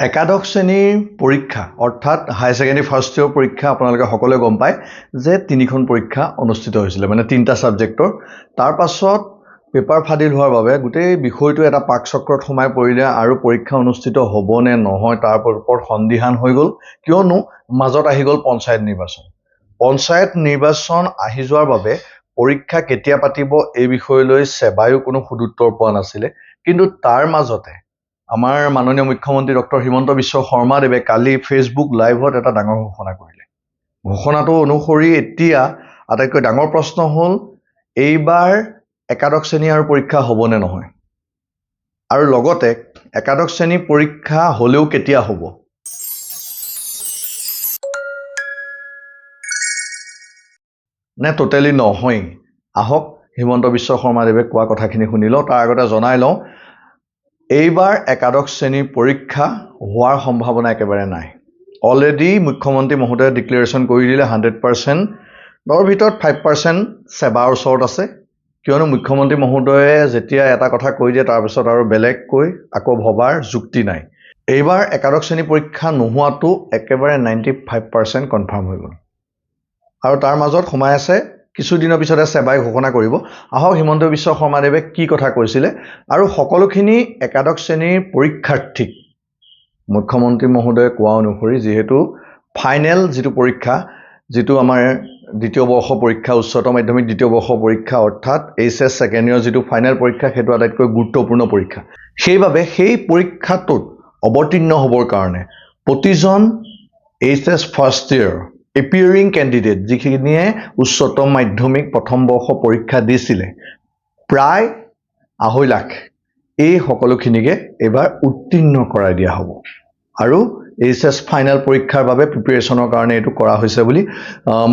একাদশ শ্ৰেণীৰ পৰীক্ষা অৰ্থাৎ হায়াৰ ছেকেণ্ডেৰী ফাৰ্ষ্ট ইয়েৰ পৰীক্ষা আপোনালোকে সকলোৱে গম পায় যে তিনিখন পৰীক্ষা অনুষ্ঠিত হৈছিলে মানে তিনিটা ছাবজেক্টৰ তাৰ পাছত পেপাৰ ফাদিল হোৱাৰ বাবে গোটেই বিষয়টো এটা পাকচক্ৰত সোমাই পৰিলে আৰু পৰীক্ষা অনুষ্ঠিত হ'ব নে নহয় তাৰ ওপৰত সন্দিহান হৈ গ'ল। কিয়নো মাজত আহি গ'ল পঞ্চায়ত নিৰ্বাচন। পঞ্চায়ত নিৰ্বাচন আহি যোৱাৰ বাবে পৰীক্ষা কেতিয়া পাতিব এই বিষয়লৈ ছেবায়ো কোনো সুদুত্তৰ পোৱা নাছিলে। কিন্তু তাৰ মাজতে আমাৰ মাননীয় মুখ্যমন্ত্ৰী ডক্টৰ হিমন্ত বিশ্ব শৰ্মাদেৱে কালি ফেচবুক লাইভত এটা ডাঙৰ ঘোষণা কৰিলে। ঘোষণাটো অনুসৰি এতিয়া আটাইতকৈ ডাঙৰ প্ৰশ্ন হ'ল এইবাৰ একাদশ শ্ৰেণী আৰু পৰীক্ষা হ'ব নে নহয়? আৰু লগতে একাদশ শ্ৰেণীৰ পৰীক্ষা হ'লেও কেতিয়া হ'ব? নে টোটেলি নহয়েই? আহক হিমন্ত বিশ্ব শৰ্মাদেৱে কোৱা কথাখিনি শুনি লওঁ তাৰ আগতে জনাই লওঁ এইবাৰ একাদশ শ্ৰেণীৰ পৰীক্ষা হোৱাৰ সম্ভাৱনা একেবাৰে নাই। অলৰেডি মুখ্যমন্ত্ৰী মহোদয়ে ডিক্লেৰেশ্যন কৰি দিলে হাণ্ড্ৰেড পাৰ্চেণ্টৰ ভিতৰত ফাইভ পাৰ্চেণ্ট ছেবাৰ ওচৰত আছে। কিয়নো মুখ্যমন্ত্ৰী মহোদয়ে যেতিয়া এটা কথা কৈ দিয়ে তাৰপিছত আৰু বেলেগকৈ আকৌ ভবাৰ যুক্তি নাই। এইবাৰ একাদশ শ্ৰেণী পৰীক্ষা নোহোৱাটো একেবাৰে নাইণ্টি ফাইভ পাৰ্চেণ্ট কনফাৰ্ম হৈ গ'ল। আৰু তাৰ মাজত সোমাই আছে কিছুদিনৰ পিছতে ছেবাই ঘোষণা কৰিব। আহক হিমন্ত বিশ্ব শৰ্মাদেৱে কি কথা কৈছিলে। আৰু সকলোখিনি একাদশ শ্ৰেণীৰ পৰীক্ষাৰ্থীক মুখ্যমন্ত্ৰী মহোদয়ে কোৱা অনুসৰি যিহেতু ফাইনেল যিটো পৰীক্ষা যিটো আমাৰ দ্বিতীয় বৰ্ষ পৰীক্ষা উচ্চতৰ মাধ্যমিক দ্বিতীয় বৰ্ষ পৰীক্ষা অৰ্থাৎ এইচ এছ ছেকেণ্ড ইয়েৰ যিটো ফাইনেল পৰীক্ষা সেইটো আটাইতকৈ গুৰুত্বপূৰ্ণ পৰীক্ষা। সেইবাবে সেই পৰীক্ষাটোত অৱতীৰ্ণ হ'বৰ কাৰণে প্ৰতিজন H S first year appearing candidate যিখিনিয়ে উচ্চতম মাধ্যমিক প্ৰথম বৰ্ষ পৰীক্ষা দিছিলে প্ৰায় আঢ়ৈ লাখ। এই সকলোখিনিকে এইবাৰ উত্তীৰ্ণ কৰাই দিয়া হ'ব। আৰু এইচ এছ ফাইনেল পৰীক্ষাৰ বাবে প্ৰিপেৰেশ্যনৰ কাৰণে এইটো কৰা হৈছে বুলি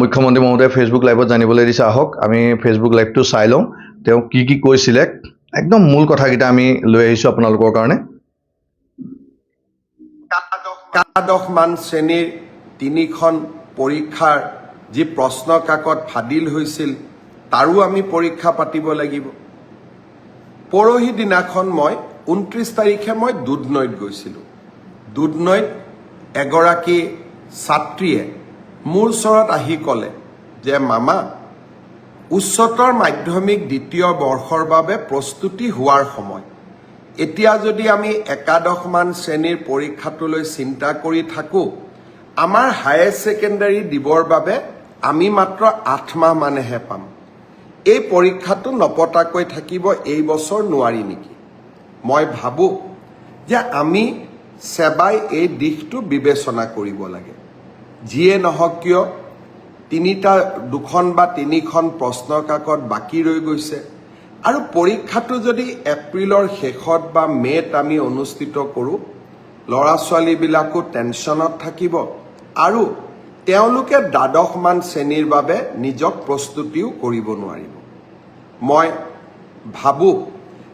মুখ্যমন্ত্ৰী মহোদয়ে ফেচবুক লাইভত জানিবলৈ দিছে আহক আমি ফেচবুক লাইভটো চাই লওঁ। তেওঁ কি কি কৈছিলে একদম মূল কথাকেইটা আমি লৈ আহিছোঁ আপোনালোকৰ কাৰণে। একাদশ মান শ্ৰেণীৰ তিনিখন পৰীক্ষাৰ যি প্ৰশ্ন কাকত ফাদিল হৈছিল তাৰো আমি পৰীক্ষা পাতিব লাগিব। পৰহি দিনাখন মই ঊনত্ৰিছ তাৰিখে মই দুধনৈত গৈছিলোঁ। দুধনৈত এগৰাকী ছাত্ৰীয়ে মোৰ ওচৰত আহি ক'লে যে মামা উচ্চতৰ মাধ্যমিক দ্বিতীয় বৰ্ষৰ বাবে প্ৰস্তুতি হোৱাৰ সময়। এতিয়া যদি আমি একাদশমান শ্ৰেণীৰ পৰীক্ষাটোলৈ চিন্তা কৰি থাকোঁ আমাৰ হায়াৰ ছেকেণ্ডাৰী দিবৰ বাবে আমি মাত্ৰ আঠ মাহ মানেহে পাম। এই পৰীক্ষাটো নপতাকৈ থাকিব এই বছৰ নোৱাৰি নেকি? মই ভাবোঁ যে আমি ছেবাই এই দিশটো বিবেচনা কৰিব লাগে। যিয়ে নহওক কিয় তিনিটা দুখন বা তিনিখন প্ৰশ্ন কাকত বাকী ৰৈ গৈছে। আৰু পৰীক্ষাটো যদি এপ্ৰিলৰ শেষত বা মে'ত আমি অনুষ্ঠিত কৰোঁ ল'ৰা ছোৱালীবিলাকো টেনশ্যনত থাকিব। আৰু তেওঁলোকে দ্বাদশমান শ্ৰেণীৰ বাবে নিজক প্ৰস্তুতিও কৰিব নোৱাৰিব। মই ভাবোঁ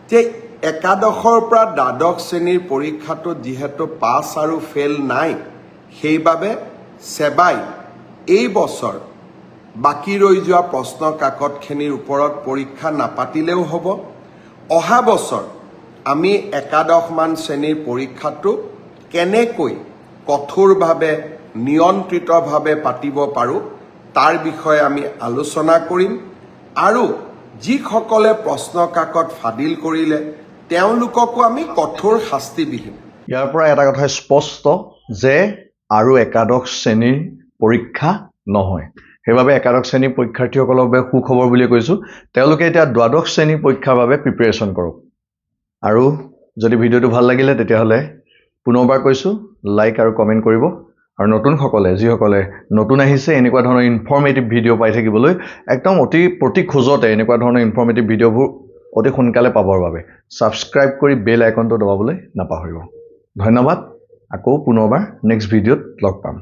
যে একাদশৰ পৰা দ্বাদশ শ্ৰেণীৰ পৰীক্ষাটোত যিহেতু পাছ আৰু ফেইল নাই, সেইবাবে ছেবাই এই বছৰ বাকী ৰৈ যোৱা প্ৰশ্ন কাকতখিনিৰ ওপৰত পৰীক্ষা নাপাতিলেও হ'ব। অহা বছৰ আমি একাদশমান শ্ৰেণীৰ পৰীক্ষাটো কেনেকৈ কঠোৰভাৱে নিয়ন্ত্ৰিতভাৱে পাতিব পাৰোঁ তাৰ বিষয়ে আমি আলোচনা কৰিম আৰু যিসকলে প্ৰশ্ন কাকত ফাদিল কৰিলে তেওঁলোককো আমি কঠোৰ শাস্তি বিহিম ইয়াৰ পৰা এটা কথা স্পষ্ট যে আৰু একাদশ শ্ৰেণীৰ পৰীক্ষা নহয়। সেইবাবে একাদশ শ্ৰেণীৰ পৰীক্ষাৰ্থীসকলৰ বাবে সুখবৰ বুলি কৈছোঁ তেওঁলোকে এতিয়া দ্বাদশ শ্ৰেণীৰ পৰীক্ষাৰ বাবে প্ৰিপেৰেশ্যন কৰক। আৰু যদি ভিডিঅ'টো ভাল লাগিলে তেতিয়াহ'লে পুনৰবাৰ কৈছোঁ লাইক আৰু কমেণ্ট কৰিব। আৰু নতুনসকলে যিসকলে নতুন আহিছে এনেকুৱা ধৰণৰ ইনফৰ্মেটিভ ভিডিঅ' পাই থাকিবলৈ একদম অতি প্ৰতি খোজতে এনেকুৱা ধৰণৰ ইনফৰ্মেটিভ ভিডিঅ'বোৰ অতি সোনকালে পাবৰ বাবে ছাবস্ক্ৰাইব কৰি বেল আইকনটো দবাবলৈ নাপাহৰিব। ধন্যবাদ। আকৌ পুনৰবাৰ নেক্সট ভিডিঅ'ত লগ পাম।